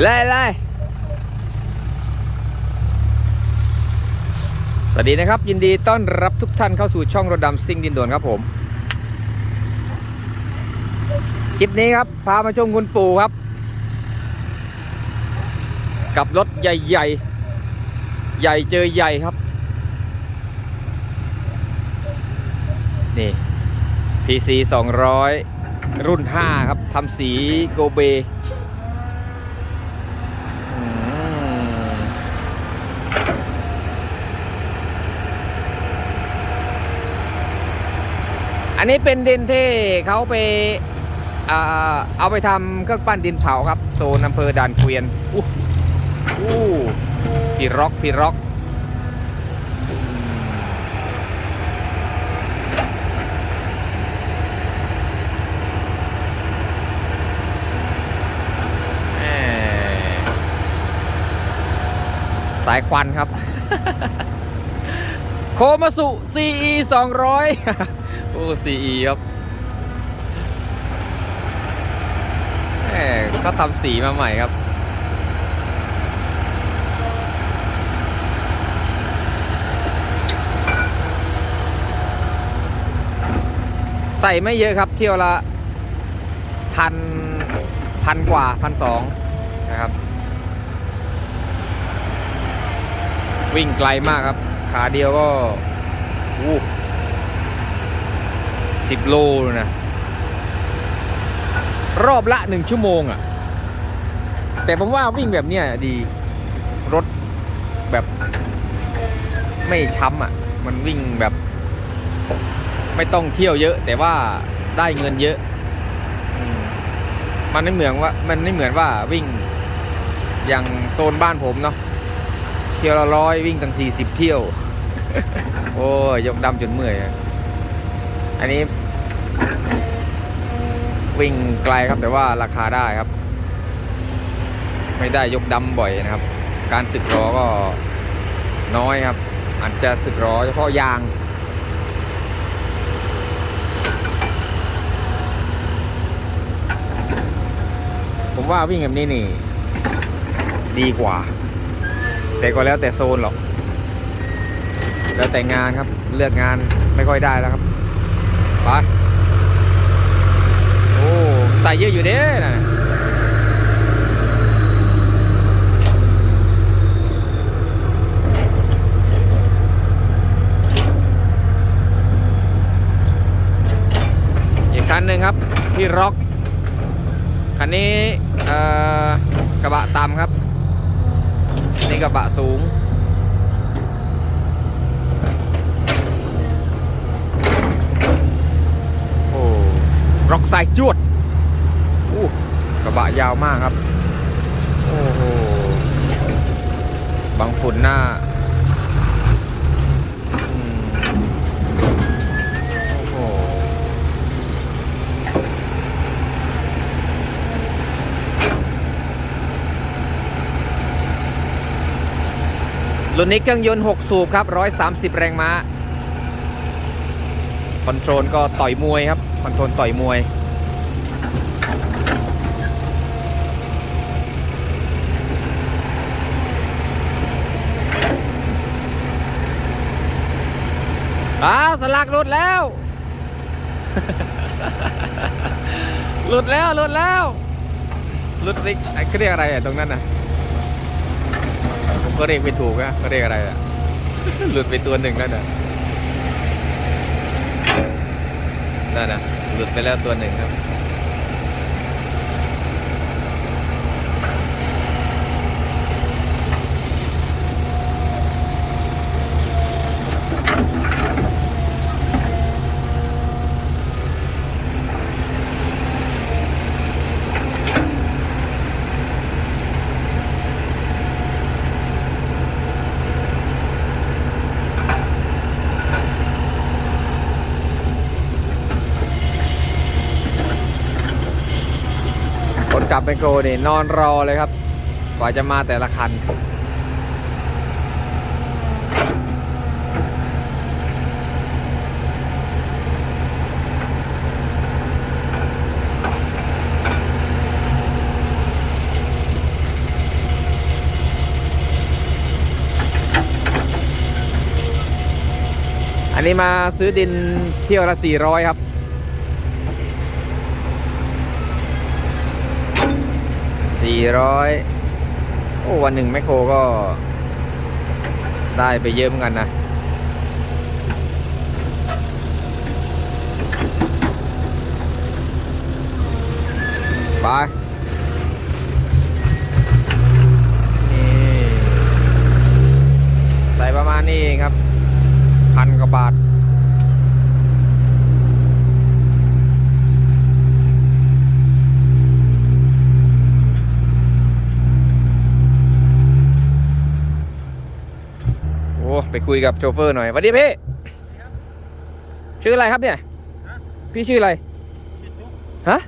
ไล่ไล่สวัสดีนะครับ ยินดีต้อนรับทุกท่านเข้าสู่ช่องรถดำซิ่งดินด่วนครับผม คลิปนี้ครับ พามาชมคุณปู่ครับ กับรถใหญ่ๆใหญ่เจอใหญ่ครับ นี่ PC 200 รุ่น 5 ครับทำสีโกเบ อันนี้เป็นดินที่เขาไปเอาไปทำเครื่องปั้นดินเผาครับโซนอำเภอด่านเกวียนอู้อู้พี่ร็อกพี่ร็อกสายควันครับ โคมาสุ CE 200 โอ้ CE ครับแหมเขาทำสีมาใหม่ครับ ใส่ไม่เยอะครับ เที่ยวละพันพันกว่าพันสองนะครับ วิ่งไกลมากครับ ขาเดียวก็อู้ สิบโลเลยนะ รอบละหนึ่งชั่วโมงอะ่ะ แต่ผมว่าวิ่งแบบเนี้ยดี รถแบบ ไม่ช้ำอะ่ะ มันวิ่งแบบ ไม่ต้องเที่ยวเยอะ แต่ว่าได้เงินเยอะ มันไม่เหมือนว่า มันไม่เหมือนว่าวิ่งอย่างโซนบ้านผมเนาะเที่ยวละร้อยวิ่งตั้งสี่สิบเที่ยว โอ้ยยกดำจนเมื่อยอันนี้ วิ่งไกลครับแต่ว่าราคาได้ครับ ไม่ได้ยกดำบ่อยนะครับ การสึกล้อก็น้อยครับ อาจจะสึกล้อเฉพาะยางผมว่าวิ่งแบบนี้นี่ ดีกว่า แต่ก็แล้วแต่โซนหรอก แล้วแต่งานครับ เลือกงานไม่ค่อยได้แล้วครับ ไป ใส่เยอะอยู่เด้นะอีกคันหนึ่งครับที่ร็อกคันนี้กระบะต่ำครับนี่กระบะสูงโอ้ร็อกสายจวด กระบะยาวมากครับ โอ้โหบังฝุ่นหน้าอืมโอ้โหรุ่นนี้เครื่องยนต์ 6 สูบครับ 130 แรงม้า คอนโทรลก็ต่อยมวยครับ คอนโทรลต่อยมวย อ้าวสลักหลุดแล้ว หลุดแล้วหลุดแล้วหลุดริกไอ้เขาเรียกอะไรอะตรงนั้นน่ะผมก็เรียกไม่ถูกนะเขาเรียกอะไรอะหลุดไปตัวหนึ่งแล้วน่ะนั่นนะหลุดไปแล้วตัวหนึ่งครับ แมคโครนี่นอนรอเลยครับ กว่าจะมาแต่ละคัน อันนี้มาซื้อดินเที่ยวละ 400 ครับ สี่ร้อยโอ้วันหนึ่งแมคโครก็ ได้ไปเยอะเหมือนกันนะ ไปนี่ใส่ประมาณนี้เองครับ พันกว่าบาท ไปคุยกับโชเฟอร์หน่อยสวัสดีพี่ชื่ออะไรครับเนี่ย พี่ชื่ออะไรฮะ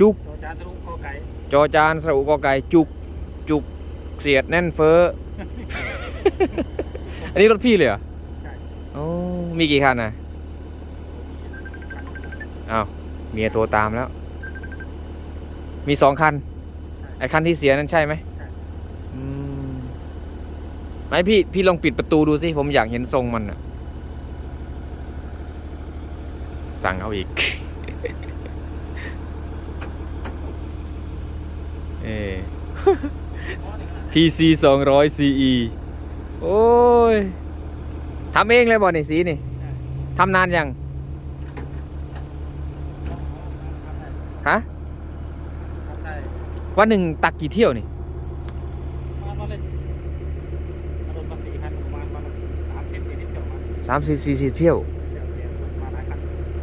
จุกโจจานทะลุกอไก่จอจานสระอุกอไก่จุก จุกเสียดแน่นเฟ้ออันนี้รถพี่เลยเหรอใช่โอ้มีกี่คันนะอ้าวเมียโทรตามแล้ว มีสองคันไอ้คันที่เสียนั่นใช่ไหมใช่อืม ไม่พี่พี่ลองปิดประตูดูสิผมอยากเห็นทรงมันอะสั่งเอาอีก เอ PC 200 CE โอ้ยทำเองเลยบ่นี่สีนี่ทำนานยัง ฮะ วันหนึ่งตักกี่เที่ยวนี่ มามาเล่นอารมณ์มาสี่คันประมาณมาสามสิบสี่ สามสิบสี่สิบเที่ยวเที่ยว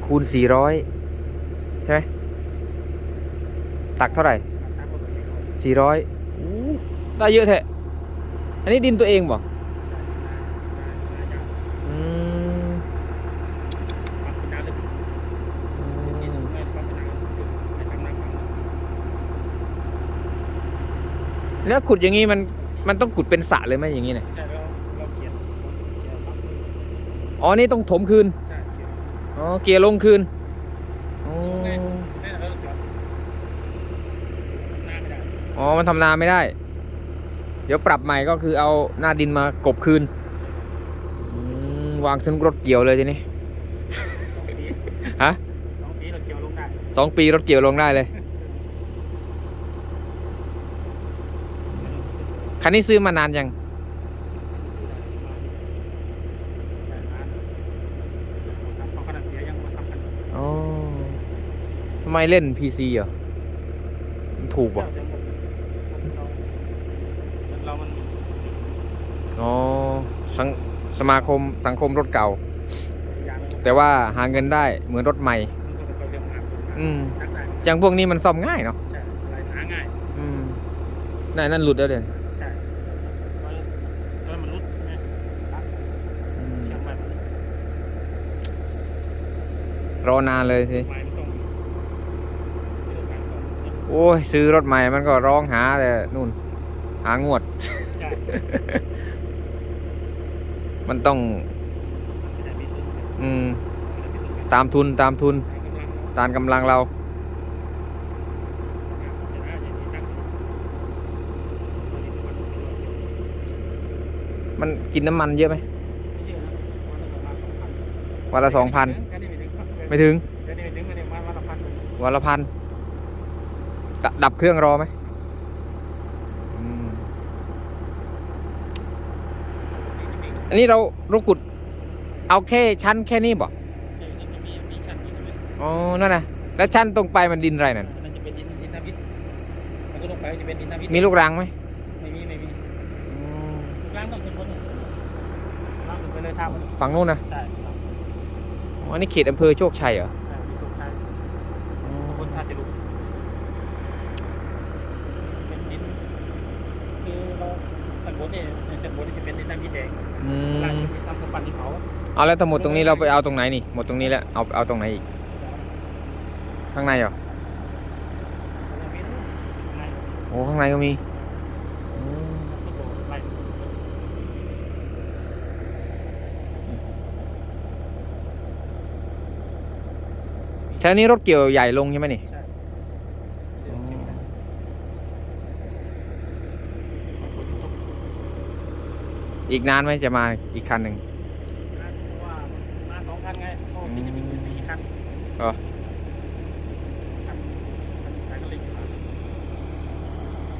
คูณสี่ร้อยใช่ไหมตักเท่าไหร่สี่ร้อยได้เยอะแท้อันนี้ดินตัวเองบ่อืมปั๊มเป็นน้ำลึกแล้วขุดอย่างงี้มันมันต้องขุดเป็นสระเลยไหมอย่างงี้เนี่ย อ๋อนี่ต้องถมคืน ใช่เกียร์อ๋อเกียร์ลงคืนอ๋อสูงไงแม่เราจอดหน้าไม่ได้อ๋อมันทำนาไม่ได้ เดี๋ยวปรับใหม่ก็คือเอาหน้าดินมากบคืนอืมวางสนุกรถเกี่ยวเลยทีนี้ สองปีฮะ สองปีเราเกี่ยวลงได้สองปีรถเกี่ยวลงได้เลย คันนี้ซื้อมานานยัง เขาขนาดเสียยังมาทำกัน อ๋อทำ ไมเล่น PC อะมันถูกป่ะเรามันอ๋อสังสมาคมสังคมรถเก่ายางแต่ว่าหาเงินได้เหมือนรถใหม่มันก็เรื่องมากอืมนักได้อย่างพวกนี้มันซ่อมง่ายเนาะใช่อะไรหาง่ายอืมนั่นนั่นหลุดแล้วเด่นใช่แล้วมันรุดไงเชียงใหม่รอนานเลยสิ ใหม่มันต้องไม่ต้องการต้อง โอ้ยซื้อรถใหม่มันก็ร้องหาแต่นู่น หางวดใช่มันต้องไม่ได้มีทุนอืม ตามทุนตามทุนกำลังตามกำลังเราจะได้จะมีตังค์มันกินน้ำมันเยอะไหมไม่เยอะนะวันละประมาณสองพันวันละสองพันแค่นี้ไม่ถึงไม่ถึงแค่นี้ไม่ถึงไม่ถึง วันละพันวันละพัน ดดับเครื่องรอไหมอืมอันนี้เราเราขุด เอาแค่ชั้นแค่นี้บ่มีมีชั้นนี้ใช่ไหมอ๋อ นั่นนะแล้วชั้นตรงไปมันดินอะไรนั่นมันจะเป็นดินดินนาวิทมันก็ลงไปจะเป็นดินนาวิทมีลูกรังไหมไม่มีไม่มีอืมล้างต้องเป็นคนหนึ่งล้างถึงไปเลยท่ามันฝั่งนู้นนะใช่ครับอ๋ออันนี้เขตอำเภอโชคชัยเหรอ ใช่มีตรงใช่คนท่าจะรู้เป็นดินคือเราสันบน เนี่ยในสันบนนี่จะเป็นดินน้ำมีแดงอืล่างมจะมีตามกำปั้นที่เขาเอาแล้วทั้งหมดตรงนี้เราไปเอาตรงไหนนี่ หมดตรงนี้แล้วเอาเอาตรงไหนอีก ข้างในเหรอ โอ้ข้างในก็มีอืมแถวนี้รถเกี่ยวใหญ่ลงใช่ไหมนี่ ใช่ อีกนานไหมจะมาอีกคันหนึ่งเพราะว่าเหรอครับสายก็เล็กอยู่ครับ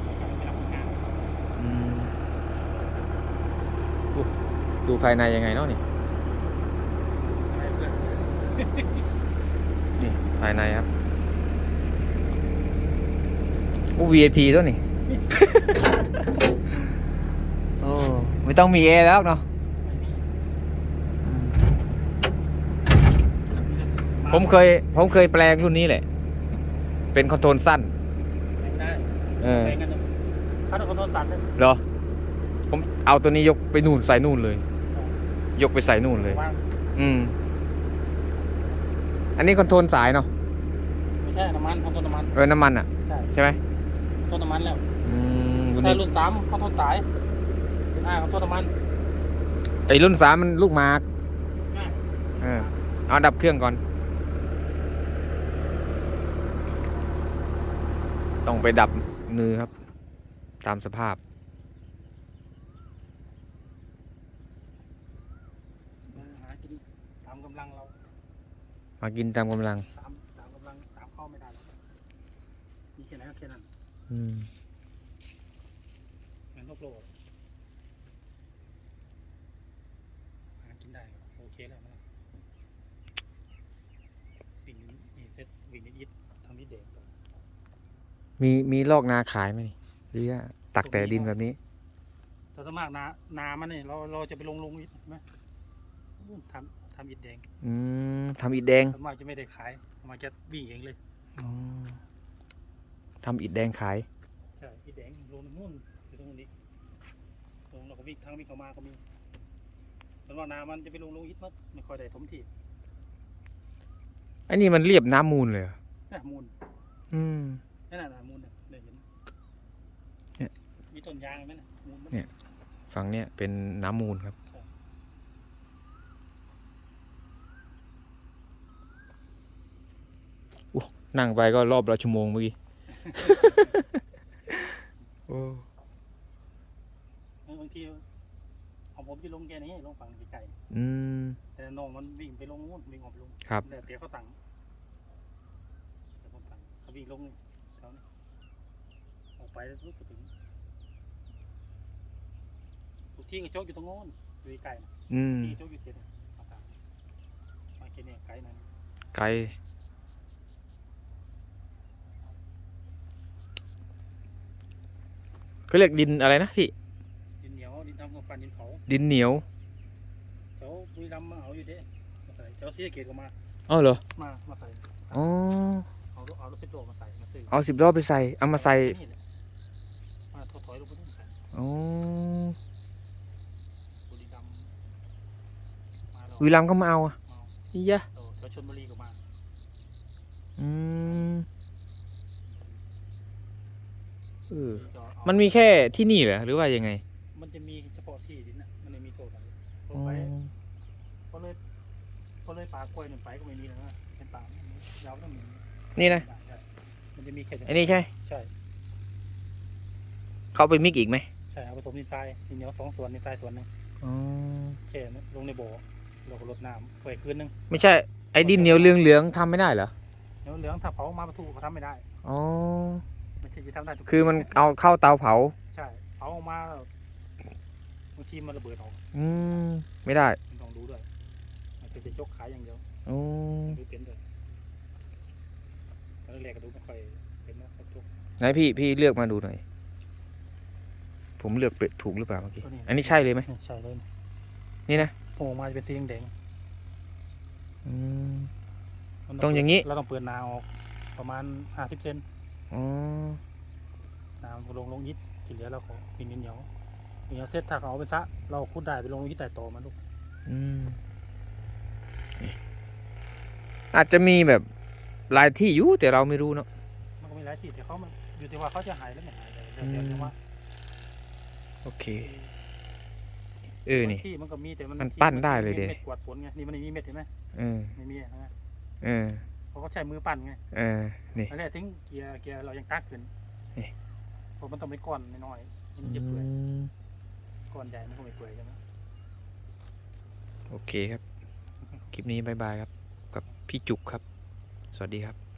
ไม่รับงานอืมอู้ดูภายในยังไงเนาะนี่อะไรเพื่อนนี่ภายในครับอู้ VIP ตัวนี่โอ้ ไม่ต้องมีเอแล้วเนาะไม่มีอืมผมเคย ผมเคยแปลงรุ่นนี้แหละ เป็นคอนโทรลสั้นแปลงได้เออแปลงกันนะถ้าต้องคอนโทรลสั่นเลยเหรอ ผมเอาตัวนี้ยกไปนู่นใส่นู่นเลย ยกไปใส่นู่นเลย ว่างอืม อันนี้คอนโทรลสายเนาะไม่ใช่น้ำมันคอนโทรลน้ำมัน เออน้ำมันอะ ใช่ ใช่ไหมคอนโทรลน้ำมันแล้วอืมรุ่นถ้านี้รุ่นสามคอนโทรลสาย รุ่นห้าคอนโทรลน้ำมันไอ้รุ่นสามมันลูกมาร์กอ่าเออเอาดับเครื่องก่อน ต้องไปดับมือครับ ตามสภาพหากินตามกำลังเรามากินตามกำลัง ตามตามกำลังตามเข้าไม่ได้หรอกมีแค่ไหนก็แค่นั้น อืมงานนอกโลกหากินได้ ก็โอเคแล้วนะวิ่งนี่เซ็ตวิ่งนิดๆทำนิดเด็กก่อนมีมีลอกนาขายไหมนี่หรือว่าตักแต่ดินแบบนี้แต่ส่วนมากนานามันเนี่ยเราเราจะไปลงลงอิฐไหมอู้ทำทำอิฐแดงอืมทำอิฐแดงส่วนมากจะไม่ได้ขายส่วนมากจะวิ่งเองเลยอ๋อทำอิฐแดงขายใช่อิฐแดงลงนู่นอยู่ตรงนี้ลงเราก็วิ่งทางวิ่งเข้ามาก็มี ส่วนมากนามันจะไปลงลงอิฐมั้งไม่ค่อยได้ถมที่อันนี้มันเรียบน้ำมูลเลยเหรอน่ะมูลอืม นั่นน่ะนะมูลน่ะได้เห็นเนี่ย มีต้นยางไหมน่ะมูลมันเนี่ยฝั่งเนี้ยเป็นน้ำมูลครับอู้นั่งไปก็รอบละชั่วโมงเมื่อกี้ โอ้เออบางที ของผมจะลงแค่นี้ลงฝั่งไกลอืม ๆแต่น้องมันวิ่งไปลงนู้นวิ่งออกไปลงครับ แต่เดี๋ยวเขาสั่งแต่ผมสั่งเขาวิ่งลงนี่แถวนี้ออกไปแล้วรู้สึกถึงทุกที่กระโจกอยู่ตรงโน้นอยู่ไกลๆนะอืม ที่กระโจกอยู่เขตเอาตามมาแค่นี้ไกลหนั่นไกล เขาเรียกดินอะไรนะพี่ ดินเหนียวดินทำกับฟันดินเผา ดินเหนียวแถวบุรีรัมย์มาเอาอยู่เด้มาใส่แถวซีสะเกตก็มาอ๋อเหรอมามาใส่อ๋อเอารถเอารถสิบโลมาใส่มาซื้อเอาสิบล้อไปใส่เอามาใส่นี่แหละมาถอยๆลงไปนู่นใส่อ๋อบุรีรัมย์มาแล้ววิลัมย์ก็มาเอาอะมาอียะเออแถวชลบุรีก็มาอืมเออที่จะเอามันมีแค่ที่นี่เหรอหรือว่ายังไง มันจะมีเฉ ลอ๋งอไปก็เลยก็เลยป่ากล้วยหนึ่งไปก็ไม่มีแล้วนะเป็นป่าไม่มียาวต้องมีนี่นะใช่มันจะมีแค่อันนี้ใช่ ใช่เขาไปมิกอีกไหมใช่เอาผสมดินทรายดินเหนียวสองส่วนดินทรายส่วนหนึ่งอ๋อแช่ลงในบ่อเราก็รดน้ำไว้คืนนึงไม่ใช่ ไอ้ดินเหนียวเหลืองๆทำไม่ได้เหรอเดี๋ยวเหลืองถ้าเผามาประตูเขาทำไม่ได้อ๋อ ไม่ใช่จะทำได้ทุกคือมันเอาเข้าเตาเผา ใช่เผาออกมาแล้วบางทีมันระเบิดออกอืมไม่ได้มันต้องดูด้วยมันจะจะยกขายอย่างเดียวอ๋อดูเป็นด้วยตอนแรกก็ดูไม่ค่อยเป็นนะกระจกไหนพี่พี่เลือกมาดูหน่อย ผมเลือกเป็ดถูกหรือเปล่าเมื่อกี้ตัวนี้อันนี้ใช่เลยไหมใช่เลยนี่นะพอออกมาจะเป็นสีแดงอืมๆมันต้องอย่างนี้นี้ เราต้องเปิดนาออกประมาณห้าสิบเซนอ๋อน้ำลงลงยิดที่เหลือเราขอเป็นดินเหนียวดิน เหนียวเสร็จถ้าเขาเอาไปซะ เราขุดได้ไปลงยิดแต่ต่อมันลูกอืมนี่อาจจะมีแบบหลายที่อยู่แต่เราไม่รู้เนาะ มันก็มีหลายที่แต่เขามันอยู่ที่ว่าเขาจะหายหรือไม่หายเลยเดี๋ยวเดี๋ยวอืมเดี๋ยวว่าโอเค เออ นี่ บางที่มันก็มีแต่มันมันที่ปั้นได้เลยเดะเม็ดกวาดฝนไงนี่มันไม่มีเม็ดเห็นไหมเออ ไม่มีนะเออ เพราะเขาใช้มือปั้นไงเออ นี่ อันนี้ถึงเกียร์เกียร์เรายังตักขึ้นเอ๊ะเพราะมันต้องเป็นก้อนน้อยๆมันอืจะเปื่อยม ก้อนใหญ่มันก็ไม่เปื่อยใช่ไหมโอเคครับ คลิปนี้บายบายครับ กับพี่จุกครับ สวัสดีครับ